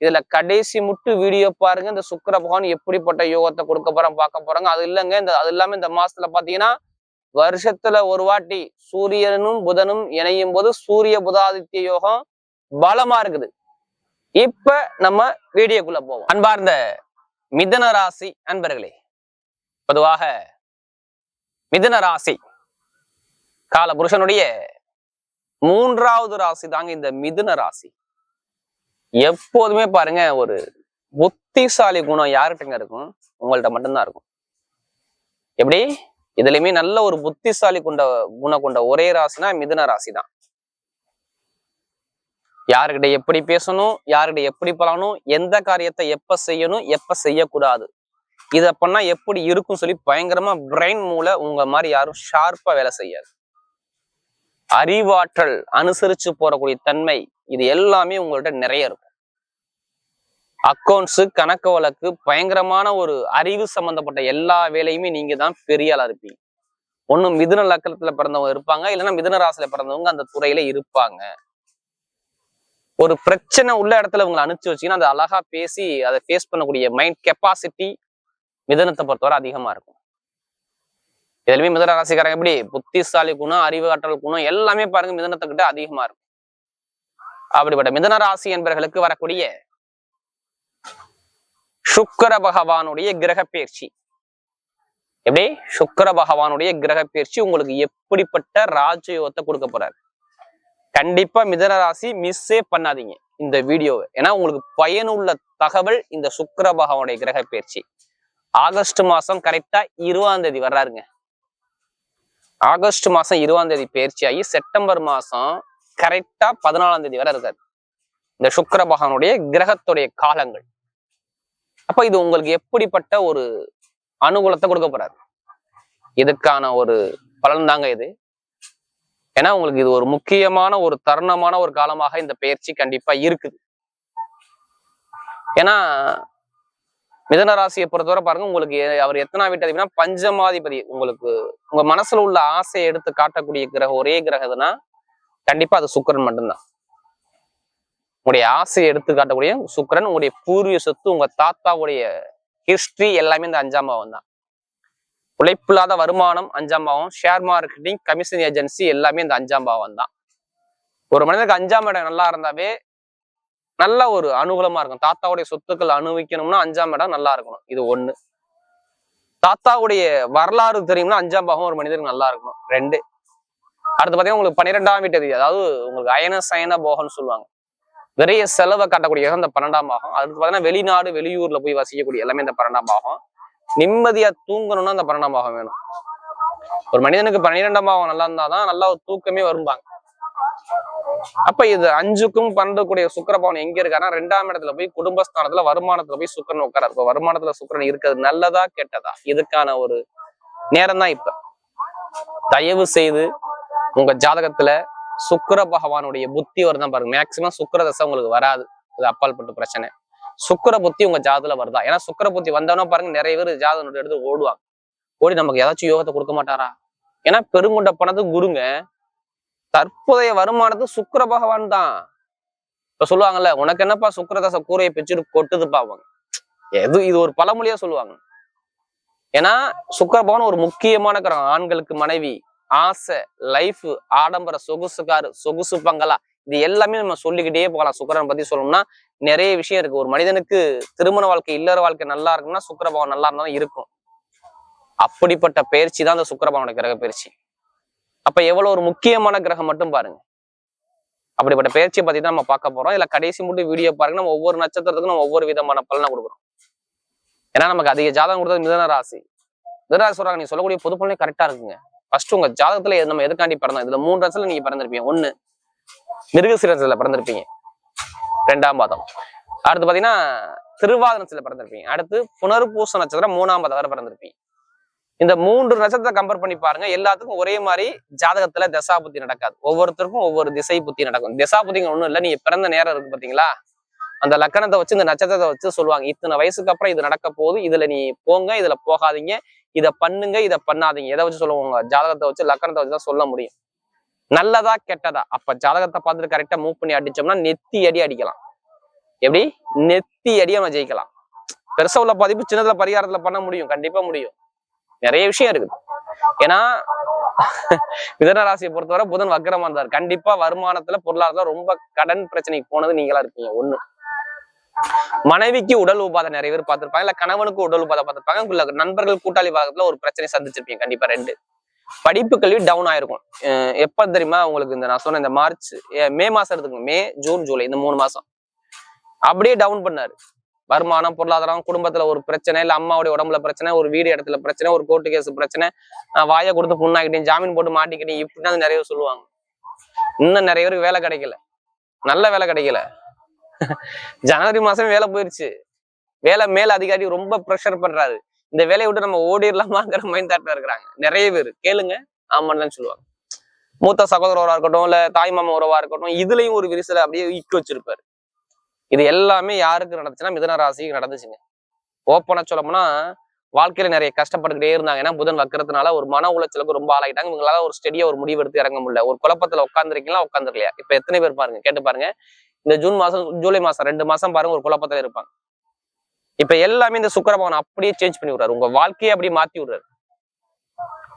இதுல கடைசி முட்டு வீடியோ பாருங்க. இந்த சுக்கர பகவான் எப்படிப்பட்ட யோகத்தை கொடுக்க போறோம் பார்க்க போறாங்க. அது இல்லைங்க. இந்த அது இல்லாம இந்த மாசத்துல பாத்தீங்கன்னா வருஷத்துல ஒரு வாட்டி சூரியனும் புதனும் இணையும் போது சூரிய புதாதித்ய யோகம் பலமா இருக்குது. இப்ப நம்ம வீடியோக்குள்ள போவோம். அன்பார்ந்த மிதன ராசி அன்பர்களே பொதுவாக மிதன ராசி கால புருஷனுடைய மூன்றாவது ராசி தாங்க இந்த மிதுன ராசி. எப்போதுமே பாருங்க ஒரு புத்திசாலி குணம் யார்கிட்டங்க இருக்கும்? உங்கள்ட்ட மட்டும்தான் இருக்கும். எப்படி? இதுலயுமே நல்ல ஒரு புத்திசாலி கொண்ட குணம் கொண்ட ஒரே ராசினா மிதுன ராசி தான் யாருக்கிட்ட எப்படி பேசணும் யாருக்கிட்ட எப்படி பழகணும் எந்த காரியத்தை எப்ப செய்யணும் எப்ப செய்யக்கூடாது இத பண்ணா எப்படி இருக்கும்னு சொல்லி பயங்கரமா பிரெயின் மூளை உங்க மாதிரி யாரும் ஷார்ப்பா வேலை செய்யாது. அறிவாற்றல் அனுசரிச்சு போறக்கூடிய தன்மை இது எல்லாமே உங்கள்ட்ட நிறைய இருக்கும். அக்கௌண்ட்ஸு கணக்கு வழக்கு பயங்கரமான ஒரு அறிவு சம்பந்தப்பட்ட எல்லா வேலையுமே நீங்க தான் பெரிய ஆளா இருப்பீங்க. ஒண்ணும் மிதுன லக்கணத்துல பிறந்தவங்க இருப்பாங்க இல்லைன்னா மிதுன ராசியில பிறந்தவங்க அந்த துறையில இருப்பாங்க. ஒரு பிரச்சனை உள்ள இடத்துல உங்களை அனுப்பிச்சு வச்சீங்கன்னா அதை அழகா பேசி அதை ஃபேஸ் பண்ணக்கூடிய மைண்ட் கெப்பாசிட்டி மிதனத்தை பொறுத்தவரை அதிகமா இருக்கும். இதுலயுமே மிதன ராசிக்காரங்க எப்படி? புத்திசாலி குணம் அறிவு ஆற்றல் குணம் எல்லாமே பாருங்க மிதனத்தை கிட்ட அதிகமா இருக்கும். அப்படிப்பட்ட மிதன ராசி என்பவர்களுக்கு வரக்கூடிய சுக்கர பகவானுடைய கிரக பயிற்சி. எப்படி? சுக்கர பகவானுடைய கிரக பயிற்சி உங்களுக்கு எப்படிப்பட்ட ராஜயோகத்தை கொடுக்க போறாரு? கண்டிப்பா மிதன ராசி மிஸ்ஸே பண்ணாதீங்க இந்த வீடியோவை. ஏன்னா உங்களுக்கு பயனுள்ள தகவல் இந்த சுக்கர பகவானுடைய கிரக பயிற்சி. ஆகஸ்ட் மாசம் கரெக்டா இருபதாம் தேதி வர்றாருங்க. ஆகஸ்ட் மாசம் இருபதாம் தேதி பயிற்சி ஆகி செப்டம்பர் மாசம் கரெக்டா பதினாலாம் தேதி வர இருக்காரு. இந்த சுக்கர பகவானுடைய கிரகத்துடைய காலங்கள். அப்ப இது உங்களுக்கு எப்படிப்பட்ட ஒரு அனுகூலத்தை கொடுக்க போறாரு? இதுக்கான ஒரு பலன் தாங்க இது? ஏன்னா உங்களுக்கு இது ஒரு முக்கியமான ஒரு தருணமான ஒரு காலமாக இந்த பயிற்சி கண்டிப்பா இருக்குது. ஏன்னா மிதன ராசியை பொறுத்தவரை பாருங்க உங்களுக்கு அவர் எத்தனா வீட்டு பஞ்சமாதிபதி உங்களுக்கு உங்க மனசுல உள்ள ஆசையை எடுத்து காட்டக்கூடிய கிரகம் ஒரே கிரகம் எதுனா கண்டிப்பா அது சுக்கிரன் மட்டும்தான். உங்களுடைய ஆசையை எடுத்து காட்டக்கூடிய சுக்கரன் உங்களுடைய பூர்வீக சொத்து உங்க தாத்தாவுடைய ஹிஸ்டரி எல்லாமே இந்த அஞ்சாம் பாவம் தான். உழைப்பில்லாத வருமானம் அஞ்சாம் பாவம். ஷேர் மார்க்கெட்டிங் கமிஷன் ஏஜென்சி எல்லாமே இந்த அஞ்சாம் பாவம் தான். ஒரு மனிதனுக்கு அஞ்சாம் இடம் நல்லா இருந்தாவே நல்ல ஒரு அனுகூலமா இருக்கும். தாத்தாவுடைய சொத்துக்கள் அனுபவிக்கணும்னா அஞ்சாம் இடம் நல்லா இருக்கணும். இது ஒண்ணு. தாத்தாவுடைய வரலாறு தெரியும்னா அஞ்சாம் பாகம் ஒரு மனிதருக்கு நல்லா இருக்கணும். ரெண்டு. அடுத்து பார்த்தீங்கன்னா உங்களுக்கு பன்னிரெண்டாம் வீட்டு அதாவது உங்களுக்கு அயன சயன போகம்னு சொல்லுவாங்க. நிறைய செலவை காட்டக்கூடிய அந்த இந்த பன்னெண்டாம் பாகம். அடுத்து பாத்தீங்கன்னா வெளிநாடு வெளியூர்ல போய் வசிக்கக்கூடிய எல்லாமே இந்த பன்னெண்டாம் பாகம். நிம்மதியா தூங்கணும்னா அந்த பன்னெண்டாம் பாகம் வேணும். ஒரு மனிதனுக்கு பன்னிரெண்டாம் பாகம் நல்லா இருந்தாதான் நல்லா ஒரு தூக்கமே வரும்பாங்க. அப்ப இது அஞ்சுக்கும் பன்னெண்டுக்கூடிய சுக்கரபவன் எங்க இருக்காருன்னா ரெண்டாம் இடத்துல போய் குடும்பஸ்தானத்துல வருமானத்துல போய் சுக்கரன் உட்காராரு இப்ப வருமானத்துல சுக்கரன் இருக்கிறது நல்லதா கெட்டதா? இதுக்கான ஒரு நேரம் தான் இப்ப. தயவு செய்து உங்க ஜாதகத்துல சுக்கர பகவானுடைய புத்தி வருதான் பாருங்க. மேக்சிமம் சுக்கர தசை உங்களுக்கு வராது. இது அப்பால்பட்டு பிரச்சனை. சுக்கர புத்தி உங்க ஜாதத்துல வருதா? ஏன்னா சுக்கிர புத்தி வந்தோன்னா பாருங்க நிறைய பேர் ஜாதகம் எடுத்து ஓடுவாங்க. ஓடி நமக்கு ஏதாச்சும் யோகத்தை கொடுக்க மாட்டாரா? ஏன்னா பெருங்கொண்ட பணத்து குருங்க தற்போதைய வருமானத்து சுக்கர பகவான் தான். இப்ப சொல்லுவாங்கல்ல உனக்கு என்னப்பா சுக்கிரதசை கூரையை பிச்சுட்டு கொட்டுதுப்பா அவங்க. எது இது ஒரு பழமொழியா சொல்லுவாங்க. ஏன்னா சுக்கர பகவான் ஒரு முக்கியமான கிரகம். ஆண்களுக்கு மனைவி. ஆசை லைஃப் ஆடம்பர சொகுசுக்காரு சொகுசு பங்களா இது எல்லாமே நம்ம சொல்லிக்கிட்டே போகலாம். சுக்கரன் பத்தி சொல்லணும்னா நிறைய விஷயம் இருக்கு. ஒரு மனிதனுக்கு திருமண வாழ்க்கை இல்லற வாழ்க்கை நல்லா இருக்கும்னா சுக்கரபாவம் நல்லா இருந்தாலும் இருக்கும். அப்படிப்பட்ட பயிற்சி தான் அந்த சுக்கிர கிரக பயிற்சி. அப்ப எவ்வளவு ஒரு முக்கியமான கிரகம் மட்டும் பாருங்க. அப்படிப்பட்ட பயிற்சியை பத்தி தான் நம்ம பார்க்க போறோம். இல்ல கடைசி மட்டும் வீடியோ பாருங்க. நம்ம ஒவ்வொரு நட்சத்திரத்துக்கும் நம்ம ஒவ்வொரு விதமான பலனை கொடுக்குறோம். ஏன்னா நமக்கு அதிக ஜாதகம் கொடுத்தது மிதன ராசி. மிதன ராசி சொல்றாங்க. நீ சொல்லக்கூடிய பொது பலனே கரெக்டா இருக்குங்க. ஃபர்ஸ்ட் உங்க ஜாதகத்துல நம்ம எதுக்காண்டி பிறந்தோம்? இதுல மூணு ரசத்துல நீங்க பிறந்திருப்பீங்க. ஒண்ணு மிருகசீரத்துல பிறந்திருப்பீங்க. ரெண்டாம் பாதம். அடுத்து பாத்தீங்கன்னா திருவாதிரத்துல பிறந்திருப்பீங்க. அடுத்து புனர்பூச நட்சத்திரம் மூணாம் பாதம் வரை பிறந்திருப்பீங்க. இந்த மூன்று நட்சத்திரத்தை கம்பேர் பண்ணி பாருங்க. எல்லாத்துக்கும் ஒரே மாதிரி ஜாதகத்துல தசா புத்தி நடக்காது. ஒவ்வொருத்தருக்கும் ஒவ்வொரு திசை புத்தி நடக்கும். திசா புத்திங்க ஒண்ணும் இல்ல. நீங்க பிறந்த நேரம் இருக்கு பாத்தீங்களா? அந்த லக்கணத்தை வச்சு இந்த நட்சத்திரத்தை வச்சு சொல்லுவாங்க. இத்தனை வயசுக்கு அப்புறம் இது நடக்க போகுது. இதுல நீ போங்க இதுல போகாதீங்க. இதை பண்ணுங்க இதை பண்ணாதீங்க. எதை வச்சு சொல்லுவாங்க ஜாதகத்தை வச்சு லக்கணத்தை வச்சு தான் சொல்ல முடியும். நல்லதா கெட்டதா? அப்ப ஜாதகத்தை பார்த்துட்டு கரெக்டா மூவ் பண்ணி அடிச்சோம்னா நெத்தி அடி அடிக்கலாம். எப்படி? நெத்தி அடி நம்ம ஜெயிக்கலாம். பெருசா உள்ள பாதிப்பு சின்னதுல பரிகாரத்துல பண்ண முடியும். கண்டிப்பா முடியும். நிறைய விஷயம் இருக்குது. ஏன்னா மிதன ராசியை பொறுத்தவரை புதன் வக்கரமா இருந்தார். கண்டிப்பா வருமானத்துல பொருளாதாரத்துல ரொம்ப கடன் பிரச்சனைக்கு போனது நீங்களா இருக்கீங்க. ஒண்ணு. மனைவிக்கு உடல் உபாதை நிறைய பேர் பார்த்திருப்பாங்க. இல்ல கணவனுக்கு உடல் உபாதை பார்த்திருப்பாங்க. இல்ல நண்பர்கள் கூட்டாளி பாகத்துல ஒரு பிரச்சனை சந்திச்சிருப்பீங்க. கண்டிப்பா ரெண்டு. படிப்பு கல்வி டவுன் ஆயிருக்கும். எப்ப தெரியுமா உங்களுக்கு இந்த நான் சொன்ன இந்த மார்ச் மே மாசம் எடுத்துக்கோங்க. மே ஜூன் ஜூலை இந்த மூணு மாசம். அப்படியே டவுன் பண்ணாரு. வருமானம் பொருளாதாரம் குடும்பத்துல ஒரு பிரச்சனை இல்ல அம்மாவுடைய உடம்புல பிரச்சனை ஒரு வீடு இடத்துல பிரச்சனை ஒரு கோர்ட்டு கேஸ் பிரச்சனை. வாயை கொடுத்து புண்ணாக்கிட்டேன் ஜாமீன் போட்டு மாட்டிக்கிட்டேன் இப்படின்னு நிறைய பேர் சொல்லுவாங்க. இன்னும் நிறைய பேருக்கு வேலை கிடைக்கல. நல்ல வேலை கிடைக்கல. ஜனவரி மாசம் வேலை போயிருச்சு. வேலை மேல அதிகாரி ரொம்ப ப்ரெஷர் பண்றாரு. இந்த வேலையை விட்டு நம்ம ஓடிடலாமாங்கிற மைண்ட் தாட்ல இருக்கிறாங்க. நிறைய பேர். கேளுங்க. ஆமான்னு சொல்லுவாங்க. மூத்த சகோதர உறவா இருக்கட்டும் இல்ல தாய் மாமா உறவா இருக்கட்டும் இதுலயும் ஒரு விரிசலை அப்படியே ஈக்கு வச்சிருப்பாரு. இது எல்லாமே யாருக்கு நடந்துச்சுன்னா மிதன ராசிக்கு நடந்துச்சுங்க. ஓப்பனா சொல்லப்போனா வாழ்க்கையில நிறைய கஷ்டப்பட்டுக்கிட்டே இருந்தாங்க. ஏன்னா புதன் வக்கறதுனால ஒரு மன உளைச்சலுக்கு ரொம்ப ஆளாயிட்டாங்க. இவங்களால ஒரு ஸ்டெடியா ஒரு முடிவு எடுத்து இறங்க முடியல. ஒரு குழப்பத்துல உட்காந்துருக்கீங்களா உட்காந்துருக்கலையா இப்ப எத்தனை பேர் பாருங்க. கேட்டு பாருங்க. இந்த ஜூன் மாசம் ஜூலை மாசம் ரெண்டு மாசம் பாருங்க ஒரு குழப்பத்துல இருப்பாங்க. இப்ப எல்லாமே இந்த சுக்கரபவன் பகவான் அப்படியே சேஞ்ச் பண்ணி விடுறாரு. உங்க வாழ்க்கையை அப்படியே மாத்தி விடுறாரு.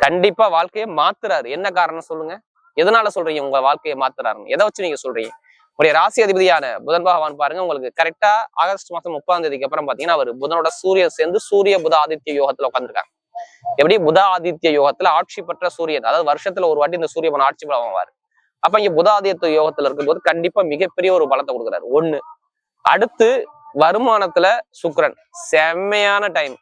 கண்டிப்பா வாழ்க்கையை மாத்துறாரு. என்ன காரணம் சொல்லுங்க. எதனால சொல்றீங்க உங்க வாழ்க்கையை மாத்துறாருன்னு? எதை வச்சு நீங்க சொல்றீங்க? உடைய ராசி அதிபதியான புதன் பகவான் பாருங்க உங்களுக்கு கரெக்டா ஆகஸ்ட் மாசம் முப்பதாம் தேதிக்கு அப்புறம் பாத்தீங்கன்னா அவர் புதனோட சூரியன் சேர்ந்து சூரிய புத ஆதித்ய யோகத்துல உட்காந்துருக்காங்க எப்படி? புத ஆதித்ய யோகத்துல ஆட்சி பெற்ற சூரியன். அதாவது வருஷத்துல ஒரு வாட்டி இந்த சூரிய ஆட்சி பலமாவார் அப்ப இங்க புத யோகத்துல இருக்கும்போது கண்டிப்பா மிகப்பெரிய ஒரு பலத்தை கொடுக்குறாரு. ஒண்ணு அடுத்து வருமானத்துல சுக்கரன். செம்மையான டைம்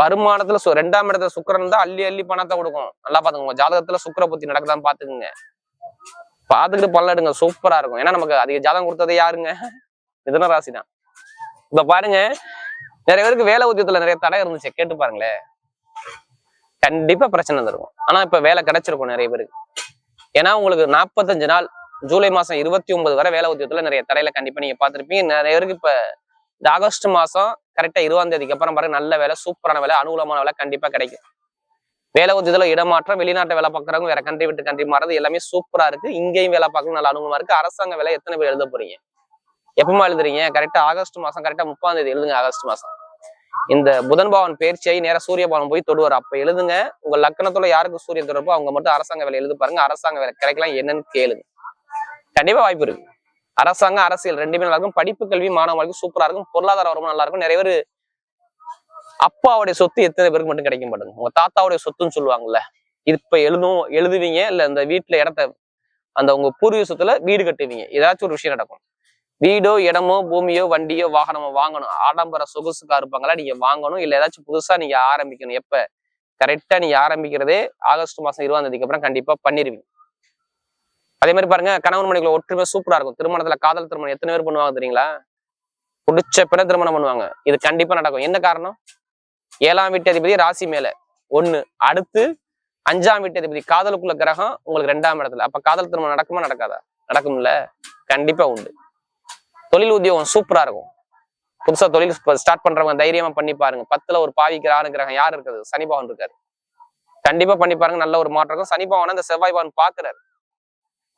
வருமானத்துல ரெண்டாம் இடத்துல சுக்கரன் தான் அள்ளி அள்ளி பணத்தை கொடுக்கும். நல்லா பாத்துக்கோங்க. ஜாதகத்துல சுக்கர புத்தி நடக்குதான்னு பாத்துக்குங்க. பாத்துக்கிட்டு பல்ல எடுங்க. சூப்பரா இருக்கும். ஏன்னா நமக்கு அதிக ஜாதகம் கொடுத்தது யாருங்க? மிதன ராசி தான் இப்ப பாருங்க நிறைய பேருக்கு வேலை உத்தியத்துல நிறைய தடை இருந்துச்சு. கேட்டு பாருங்களேன். கண்டிப்பா பிரச்சனை இருக்கும் ஆனா இப்ப வேலை கிடைச்சிருக்கும் நிறைய பேருக்கு. ஏன்னா உங்களுக்கு நாற்பத்தஞ்சு நாள் ஜூலை மாசம் இருபத்தி ஒன்பது வரை வேலை உத்தியத்துல நிறைய தடையில கண்டிப்பா நீங்க பார்த்திருப்பீங்க. நிறைய பேருக்கு இப்ப இந்த ஆகஸ்ட் மாசம் கரெக்டா இருபதாம் தேதிக்கு அப்புறம் பாருங்க நல்ல வேலை சூப்பரான வேலை அனுகூலமான வேலை கண்டிப்பா கிடைக்கும். வேலை உத்தியத்துல இடமாற்றம் வெளிநாட்டு வேலை பாக்குறவங்க வேற கண்ட்ரி விட்டு கண்ட்ரி மாறது எல்லாமே சூப்பரா இருக்கு. இங்கேயும் வேலை பார்க்கணும் நல்ல அனுகூலமா இருக்கு. அரசாங்க வேலை எத்தனை பேர் எழுத போறீங்க? எப்பமா எழுதுறீங்க? கரெக்டா ஆகஸ்ட் மாசம் கரெக்டா முப்பாம் தேதி எழுதுங்க ஆகஸ்ட் மாசம். இந்த புதன் பவன் பயிற்சியை நேரம் சூரிய பவன் போய் தொடுவார். அப்ப எழுதுங்க. உங்க லக்கணத்துல யாருக்கு சூரியன் தொடர்போ அவங்க மட்டும் அரசாங்க வேலை எழுது பாருங்க. அரசாங்க வேலை கிடைக்கலாம் என்னன்னு கேளுங்க. கண்டிப்பா வாய்ப்பு இருக்கு. அரசாங்கம் அரசியல் ரெண்டுமே நல்லா இருக்கும். படிப்பு கல்வி மாணவர்களுக்கு சூப்பரா இருக்கும். பொருளாதார வருமானம் நல்லா இருக்கும். நிறைய பேர் அப்பாவுடைய சொத்து எத்தனை பேருக்கு மட்டும் கிடைக்க மாட்டேங்க உங்க தாத்தாவுடைய சொத்துன்னு சொல்லுவாங்கல்ல. இப்ப எழுதும் எழுதுவீங்க இல்ல இந்த வீட்டுல இடத்த அந்த உங்க பூர்வீக சொத்துல வீடு கட்டுவீங்க. ஏதாச்சும் ஒரு விஷயம் நடக்கும். வீடோ இடமோ பூமியோ வண்டியோ வாகனமோ வாங்கணும். ஆடம்பர சொகுசுக்கா இருப்பாங்களா? நீங்க வாங்கணும். இல்ல ஏதாச்சும் புதுசா நீங்க ஆரம்பிக்கணும். எப்ப? கரெக்டா நீங்க ஆரம்பிக்கிறதே ஆகஸ்ட் மாசம் இருபதாம் தேதிக்கு அப்புறம் கண்டிப்பா பண்ணிருவீங்க. அதே மாதிரி பாருங்க கணவன் மனைவிகளை ஒற்றுமை சூப்பரா இருக்கும். திருமணத்துல காதல் திருமணம் எத்தனை பேர் பண்ணுவாங்க தெரியுங்களா? பிடிச்ச பிற திருமணம் பண்ணுவாங்க. இது கண்டிப்பா நடக்கும். என்ன காரணம்? ஏழாம் வீட்டு அதிபதி ராசி மேல. ஒண்ணு அடுத்து அஞ்சாம் வீட்டு அதிபதி. காதலுக்குள்ள கிரகம் உங்களுக்கு ரெண்டாம் இடத்துல. அப்ப காதல் திருமணம் நடக்குமா நடக்காதா? நடக்கும்ல. கண்டிப்பா உண்டு. தொழில் உத்தியோகம் சூப்பரா இருக்கும். புதுசா தொழில் ஸ்டார்ட் பண்றவங்க தைரியமா பண்ணி பாருங்க. பத்துல ஒரு பாவிக்கிறாருங்கிறாங்க கிரகம் கிரகம் யார் இருக்குது? சனி இருக்காரு. கண்டிப்பா பண்ணி பாருங்க. நல்ல ஒரு மாற்றம் இருக்கும். சனி அந்த செவ்வாய் பவன் பாக்குறாரு.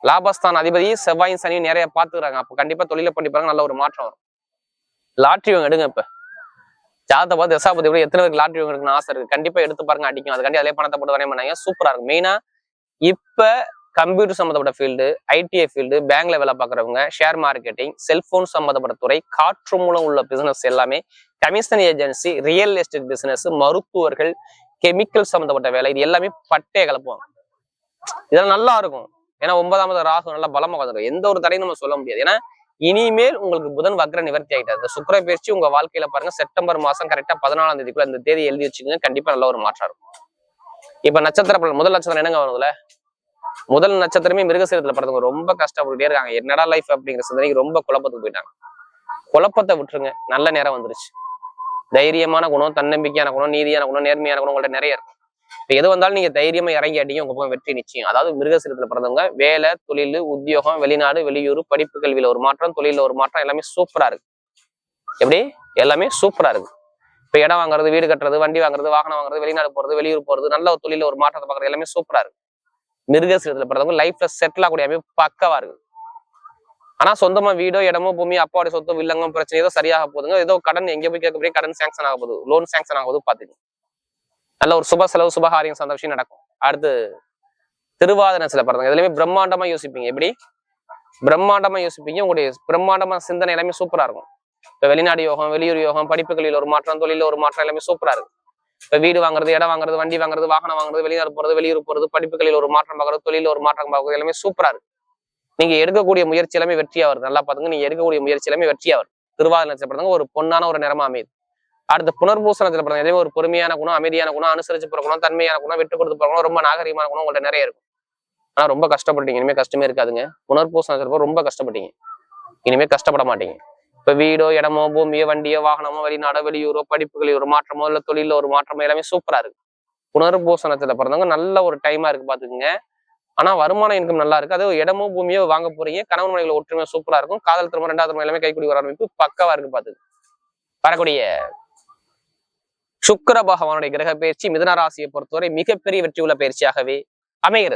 லாபஸ்தான் அதிபதி செவ்வாயும் சனியும் நிறைய பாத்துக்கிறாங்க. அப்ப கண்டிப்பா தொழில பண்ணி பாருங்க. நல்ல ஒரு மாற்றம் வரும். லாட்ரி எடுங்க இப்ப. ஜாதத்தை பார்த்து தசாபதி கூட எத்தனை பேருக்கு லாட்ரி எடுக்கணும்னு ஆசை இருக்கு? கண்டிப்பா எடுத்து பாருங்க. அடிக்கும் அதுக்காண்டி அதே பணத்தை போட்டு வரைய பண்ணாங்க சூப்பரா இருக்கும். மெயினா இப்ப கம்ப்யூட்டர் சம்மந்தப்பட்ட ஃபீல்டு ஐடிஐ ஃபீல்டு பேங்க்ல வேலை பார்க்குறவங்க ஷேர் மார்க்கெட்டிங் செல்போன் சம்மந்தப்பட்ட துறை காற்று மூலம் உள்ள பிசினஸ் எல்லாமே commission agency real estate business மருத்துவர்கள் கெமிக்கல் சம்மந்தப்பட்ட வேலை இது எல்லாமே பட்டே கலப்புவாங்க. இதெல்லாம் நல்லா இருக்கும். ஏன்னா ஒன்பதாவது ராகு நல்லா பலமா வந்துடும் எந்த ஒரு தடையும் நம்ம சொல்ல முடியாது. ஏன்னா இனிமேல் உங்களுக்கு புதன் வக்ர நிவர்த்தி ஆகிட்டார் இந்த சுக்கர பயிற்சி உங்க வாழ்க்கையில பாருங்க செப்டம்பர் மாசம் கரெக்டா பதினாலாம் தேதிக்குள்ள இந்த தேதி எழுதி வச்சுக்கோங்க. கண்டிப்பா நல்ல ஒரு மாற்றம் இருக்கும். இப்ப நட்சத்திர முதல் நட்சத்திரம் என்னங்க வருதுல? முதல் நட்சத்திரமே மிருகசீரத்துல படுறவங்க ரொம்ப கஷ்டப்பட்டுட்டே இருக்காங்க. என்னடா லைஃப் அப்படிங்கிற சிந்தனைக்கு ரொம்ப குழப்பத்துக்கு போயிட்டாங்க. குழப்பத்தை விட்டுருங்க. நல்ல நேரம் வந்துருச்சு. தைரியமான குணம் தன்னம்பிக்கையான குணம் நீதியான குணம் நேர்மையான குணம் உங்கள்ட்ட நிறைய இருக்கும். இப்ப எது வந்தாலும் நீங்க தைரியமா இறங்கி அடிங்க உங்க பக்கம் வெற்றி நிச்சயம். அதாவது மிருகசீரத்துல பிறந்தவங்க வேலை தொழில் உத்தியோகம் வெளிநாடு வெளியூர் படிப்பு கல்வியில ஒரு மாற்றம் தொழில ஒரு மாற்றம் எல்லாமே சூப்பரா இருக்கு. எப்படி? எல்லாமே சூப்பரா இருக்கு. இப்போ இடம் வாங்குறது வீடு கட்டுறது வண்டி வாங்குறது வாகனம் வாங்குறது வெளிநாடு போறது வெளியூர் போறது நல்ல ஒரு தொழில ஒரு மாற்றத்தை பார்க்குறது எல்லாமே சூப்பரா இருக்கு. மிருகசீரத்தில் பிறந்தவங்க லைஃப்ல செட்டில் ஆகக்கூடிய அமைப்பு பக்கவா இருக்கு. ஆனா சொந்தமா வீடோ இடமோ பூமி அப்பாவுடைய சொத்தம் வில்லங்கம் பிரச்சனை ஏதோ சரியாக போகுதுங்க. ஏதோ கடன் எங்க போய் கேட்க போய் கடன் சாங்ஷன் ஆக போகுது. லோன் சாங்ஷன் ஆக போகுது நல்ல ஒரு சுப செலவு சுபகாரியம் சார்ந்த விஷயம் நடக்கும். அடுத்து திருவாதிரை சில பிறந்தவங்க. இதுலயுமே பிரம்மாண்டமா யோசிப்பீங்க. எப்படி? பிரம்மாண்டமா யோசிப்பீங்க. உங்களுடைய பிரம்மாண்டமா சிந்தனை எல்லாமே சூப்பரா இருக்கும். இப்ப வெளிநாடு யோகம் வெளியூர் யோகம் படிப்புகளில் ஒரு மாற்றம் தொழில ஒரு மாற்றம் எல்லாமே சூப்பரா இருக்கும். இப்ப வீடு வாங்குறது இடம் வாங்குறது வண்டி வாங்குறது வாகனம் வாங்குறது வெளிநாடு போறது வெளியூர் போறது படிப்புகளில் ஒரு மாற்றம் பார்க்கறது தொழில ஒரு மாற்றம் பார்க்கறது எல்லாமே சூப்பரா இருக்கு. நீங்க எடுக்கக்கூடிய முயற்சி எல்லாமே வெற்றியா வருது நல்லா பாத்துங்க நீங்க எடுக்கக்கூடிய முயற்சி எல்லாமே வெற்றியா வருது திருவாதிரை நட்சத்திரம் ஒரு பொன்னான ஒரு நிறமா அமையுது. அடுத்து புனர்பூசணத்துல பிறந்த எதுவுமே ஒரு பொறுமையான குணம் அமைதியான குணம் அனுசரிச்சு போறக்கணும் தன்மையான குணம் விட்டு கொடுத்து போறக்கணும் ரொம்ப நாகரிகமான குணம் உங்கள்ட்ட நிறைய இருக்கும். ஆனா ரொம்ப கஷ்டப்பட்டீங்க இனிமே கஷ்டமே இருக்காதுங்க. புனர்பூசணத்துல ரொம்ப கஷ்டப்பட்டீங்க. இனிமே கஷ்டப்பட மாட்டீங்க. இப்ப வீடோ இடமோ பூமியோ வண்டியோ வாகனமோ வெளிநாடோ வெளியூரோ படிப்புகளில் ஒரு மாற்றமோ இல்ல தொழில ஒரு மாற்றமோ எல்லாமே சூப்பரா இருக்கு. புனர்பூசணத்துல பிறந்தவங்க நல்ல ஒரு டைமா இருக்கு பாத்துக்கோங்க. ஆனா வருமான இன்கம் நல்லா இருக்கு. அது இடமோ பூமியோ வாங்க போறீங்க கணவன் மனைகளை ஒற்றுமை சூப்பரா இருக்கும். காதல் திரும்ப ரெண்டாவது திரும்ப எல்லாமே கைக்குடி வர ஆரம்பிப்பு பக்கவா இருக்கு பார்த்துக்கு வரக்கூடிய சுக்கிர பகவானுடைய கிரக பயிற்சி மிதன ராசியை பொறுத்தவரை மிகப்பெரிய வெற்றி உள்ள பயிற்சியாகவே அமைகிறது.